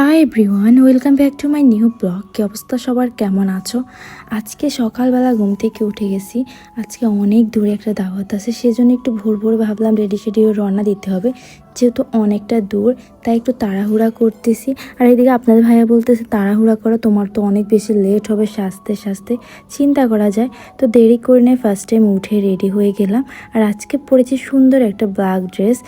Hi everyone welcome back to my new blog কী অবস্থা সবার? কেমন আছো? আজকে সকালবেলা ঘুম থেকে উঠে গেছি। আজকে অনেক দূরে একটা দাওয়াত আছে, সেজন্য একটু ভোর ভোর ভাবলাম রেডি সেডি রওনা দিতে হবে। যেহেতু অনেকটা দূর, তাই একটু তাড়াহুড়া করতেছি। আর এদিকে আপনাদের ভাইয়া বলতেছে, তাড়াহুড়া করো তোমার তো অনেক বেশি লেট হবে, সাজতে সাজতে চিন্তা করা যায়। তো দেরি করে নিয়ে ফার্স্ট টাইম উঠে রেডি হয়ে গেলাম। আর আজকে পরেছি সুন্দর একটা ব্ল্যাক ড্রেস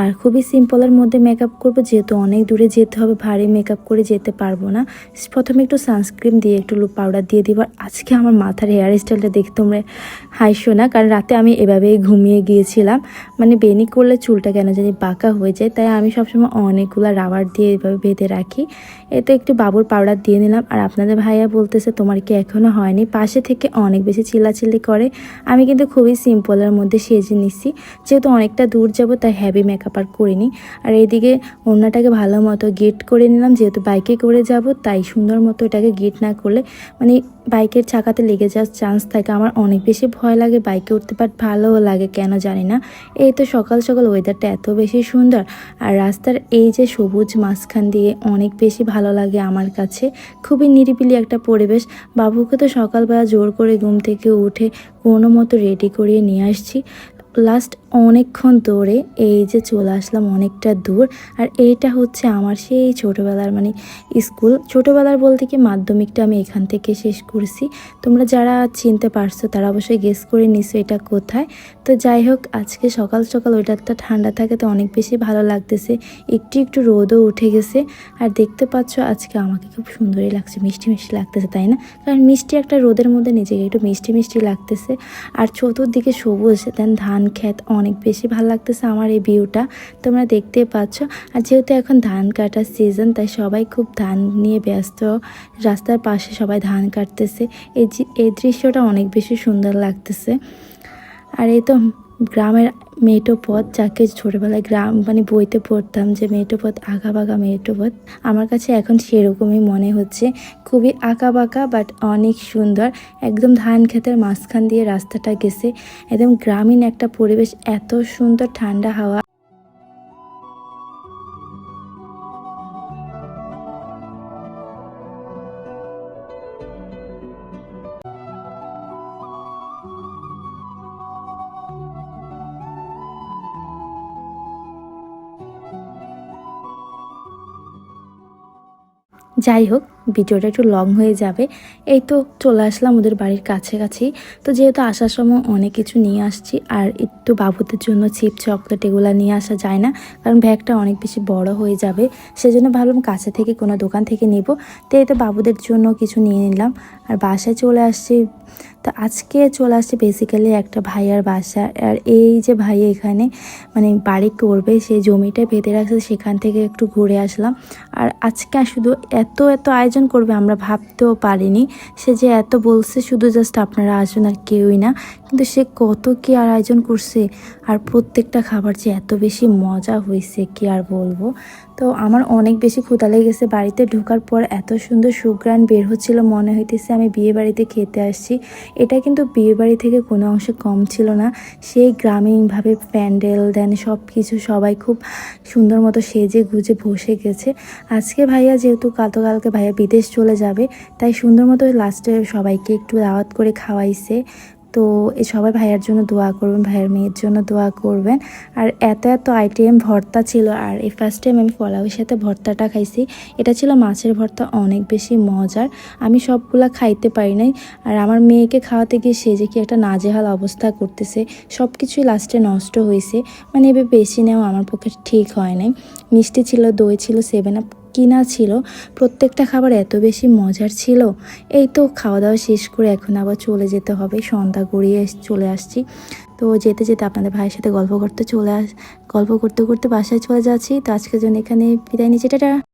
আর খুবই সিম্পলের মধ্যে মেকআপ করব, যেহেতু অনেক দূরে যেতে হবে, ভারী মেকআপ করে যেতে পারব না। প্রথমে একটু সানস্ক্রিন দিয়ে একটু লুপ পাউডার দিয়ে দিব। আর আজকে আমার মাথার হেয়ার স্টাইলটা দেখে তোমরা হাইশো না, কারণ রাতে আমি এভাবেই ঘুমিয়ে গিয়েছিলাম। মানে বেনি করলে চুলটা কেন জানি বাঁকা হয়ে যায়। তাই আমি সবসময় অনেকগুলো রাবার দিয়ে এভাবে বেঁধে রাখি। এতে একটু বাবুর পাউডার দিয়ে নিলাম। আর আপনাদের ভাইয়া বলতেছে, তোমার কি এখনও হয়নি? পাশে থেকে অনেক বেশি চিল্লাচিল্লি করে। আমি কিন্তু খুবই সিম্পলের মধ্যে সেজে নিচ্ছি যেহেতু অনেকটা দূর যাব, তাই হ্যাভি মেকআপ আর করিনি। আর এইদিকে ওড়নাটাকে ভালো মতো গেট করে নিলাম। যেহেতু বাইকে করে যাব, তাই সুন্দর মতো এটাকে গেট না করলে মানে বাইকের চাকাতে লেগে যাওয়ার চান্স থাকে। আমার অনেক বেশি ভয় লাগে বাইকে উঠতে বাট ভালোও লাগে, কেন জানি না। এই তো সকাল সকাল ওয়েদারটা এত বেশি সুন্দর। আর রাস্তার এই যে সবুজ মাঝখান দিয়ে অনেক বেশি ভালো লাগে আমার কাছে। খুবই নিরিবিলি একটা পরিবেশ। বাবুকে তো সকালবেলা জোর করে ঘুম থেকে উঠে কোনো মতো রেডি করিয়ে নিয়ে আসছি। লাস্ট অনেকক্ষণ ধরে এই যে চলে আসলাম অনেকটা দূর। আর এইটা হচ্ছে আমার সেই ছোটোবেলার মানে স্কুল। ছোটোবেলার বলতে কি মাধ্যমিকটা আমি এখান থেকে শেষ করছি। তোমরা যারা চিনতে পারছ তারা অবশ্যই গেস করে নিছো এটা কোথায়। তো যাই হোক, আজকে সকাল সকাল ওইটারটা ঠান্ডা থাকে তো অনেক বেশি ভালো লাগতেছে। একটু একটু রোদও উঠে গেছে। আর দেখতে পাচ্ছ আজকে আমাকে খুব সুন্দরই লাগছে, মিষ্টি মিষ্টি লাগতেছে, তাই না? কারণ মিষ্টি একটা রোদের মধ্যে নিজেকে একটু মিষ্টি মিষ্টি লাগতেছে। আর চতুর্দিকে সবুজ দেন ধান ক্ষেত অনেক বেশি ভালো লাগতেছে আমার এই ভিউটা। তোমরা দেখতে পাচ্ছ। আর যেহেতু এখন ধান কাটার সিজন তাই সবাই খুব ধান নিয়ে ব্যস্ত। রাস্তার পাশে সবাই ধান কাটতেছে। এই এই দৃশ্যটা অনেক বেশি সুন্দর লাগতেছে। আর এই তো গ্রামের মেয়েটো পথ, যাকে ছোটোবেলায় গ্রাম মানে বইতে পড়তাম যে মেয়েটো পথ আঁকা বাঁকা মেয়েটো পথ, আমার কাছে এখন সেরকমই মনে হচ্ছে। খুবই আঁকা বাঁকা বাট অনেক সুন্দর। একদম ধান ক্ষেতের মাঝখান দিয়ে রাস্তাটা গেছে। একদম গ্রামীণ একটা পরিবেশ, এত সুন্দর ঠান্ডা হাওয়া। যাই হোক ভিডিওটা একটু লং হয়ে যাবে। এই তো চলে আসলাম ওদের বাড়ির কাছাকাছি। তো যেহেতু আসার সময় অনেক কিছু নিয়ে আসছি, আর একটু বাবুদের জন্য চিপ চকলেট এগুলো নিয়ে আসা যায় না, কারণ ব্যাগটা অনেক বেশি বড় হয়ে যাবে। সেজন্য ভাবলাম কাছে থেকে কোনো দোকান থেকে নিব। তো এই তো বাবুদের জন্য কিছু নিয়ে নিলাম, আর বাসায় চলে আসছি। তো আজকে চলে আসছে বেসিক্যালি একটা ভাইয়ার বাসা, আর এই যে ভাই এখানে মানে বাড়ি করবে, সেই জমিটা বেঁধে রাখছে, সেখান থেকে একটু ঘুরে আসলাম। আর আজকে শুধু এত এত আয়োজন করবে, আমরা ভাবতেও পারিনি। সে যে এত বলছে, শুধু জাস্ট আপনারা আসুন আর কেউই না। কিন্তু সে কত কি আর আয়োজন করছে, আর প্রত্যেকটা খাবার যে এত বেশি মজা হয়েছে, কি আর বলব? তো আমার অনেক বেশি ক্ষুধা লেগেছে। বাড়িতে ঢোকার পর এত সুন্দর সুগ্রাণ বের হচ্ছিল, মনে হইতেছে আমি বিয়ে বাড়িতে খেতে আসছি। এটা কিন্তু বিয়ে বাড়ি থেকে কোনো অংশে কম ছিল না। সেই গ্রামীণভাবে প্যান্ডেল, দেন সব কিছু সবাই খুব সুন্দর মতো সেজে গুজে বসে গেছে। আজকে ভাইয়া যেহেতু কালকে ভাইয়া বিদেশ চলে যাবে, তাই সুন্দর মতো লাস্টে সবাইকে একটু দাওয়াত করে খাওয়াইছে। তো এই সবাই ভাইয়ার জন্য দোয়া করবেন, ভাইয়ের মেয়ের জন্য দোয়া করবেন। আর এত এত আইটেম ভর্তা ছিল, আর এই ফার্স্ট টাইম আমি পোলাওয়ের সাথে ভর্তাটা খাইছি। এটা ছিল মাছের ভর্তা, অনেক বেশি মজার। আমি সবগুলা খাইতে পারি নাই। আর আমার মেয়েকে খাওয়াতে গিয়ে সে যে কি একটা নাজেহাল অবস্থা করতেছে সব কিছুই লাস্টে নষ্ট হয়েছে। মানে এবার বেশি নেওয়া আমার পক্ষে ঠিক হয় নাই। মিষ্টি ছিল, দই ছিল সেভেন আপ কিনা ছিল, প্রত্যেকটা খাবার এত বেশি মজার ছিল। এই তো খাওয়া দাওয়া শেষ করে এখন আবার চলে যেতে হবে। সন্ধ্যা গড়িয়ে চলে আসছি। তো যেতে যেতে আপনাদের ভাইয়ের সাথে গল্প করতে চলে আস, গল্প করতে করতে বাসায় চলে যাচ্ছি। তো আজকের জন্য এখানে বিদায় নিচ্ছি। টাটা!